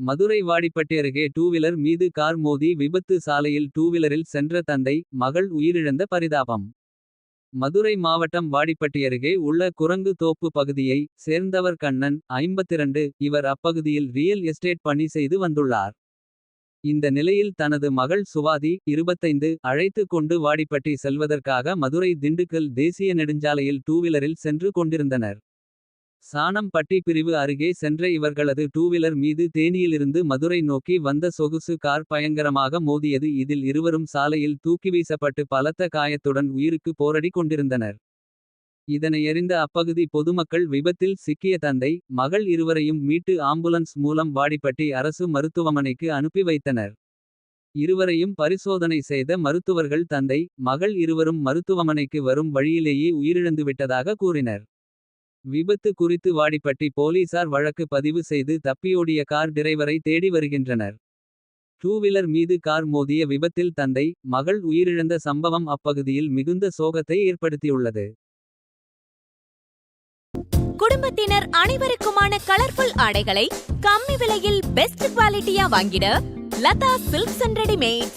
மதுரை வாடிப்பட்டி அருகே டூவீலர் மீது கார் மோதி விபத்து சாலையில் டூவீலரில் சென்ற தந்தை மகள் உயிரிழந்த பரிதாபம். மதுரை மாவட்டம் வாடிப்பட்டி அருகே உள்ள குரங்கு தோப்பு பகுதியை சேர்ந்தவர் கண்ணன் 52 இவர் அப்பகுதியில் ரியல் எஸ்டேட் பணி செய்து வந்துள்ளார். இந்த நிலையில் தனது மகள் சுவாதி 25 அழைத்து கொண்டு வாடிப்பட்டி செல்வதற்காக மதுரை திண்டுக்கல் தேசிய நெடுஞ்சாலையில் டூவீலரில் சென்று கொண்டிருந்தனர். சாணம்பட்டி பிரிவு அருகே சென்ற இவர்களது டூவீலர் மீது தேனியிலிருந்து மதுரை நோக்கி வந்த சொகுசு கார் பயங்கரமாக மோதியது இதில் இருவரும் சாலையில் தூக்கிவீசப்பட்டு பலத்த காயத்துடன் உயிருக்கு போரடி கொண்டிருந்தனர். இதனையறிந்த அப்பகுதி பொதுமக்கள் விபத்தில் சிக்கிய தந்தை. மகள் இருவரையும் மீட்டு ஆம்புலன்ஸ் மூலம் வாடிப்பட்டி அரசு மருத்துவமனைக்கு அனுப்பி வைத்தனர். இருவரையும் பரிசோதனை செய்த மருத்துவர்கள் தந்தை. மகள் இருவரும் மருத்துவமனைக்கு வரும் வழியிலேயே உயிரிழந்துவிட்டதாக கூறினர். விபத்து குறித்து வாடிப்பட்டி போலீசார் வழக்கு பதிவு செய்து தப்பியோடிய கார் டிரைவரை தேடி வருகின்றனர். டூவீலர் மீது கார் மோதிய விபத்தில் தந்தை. மகள் உயிரிழந்த சம்பவம் அப்பகுதியில் மிகுந்த சோகத்தை ஏற்படுத்தியுள்ளது. குடும்பத்தினர் அனைவருக்குமான கலர்ஃபுல் ஆடைகளை கம்மி விலையில் பெஸ்ட் குவாலிட்டியா வாங்கிட லதா சில்க்ஸ் அண்ட் ரெடிமேட்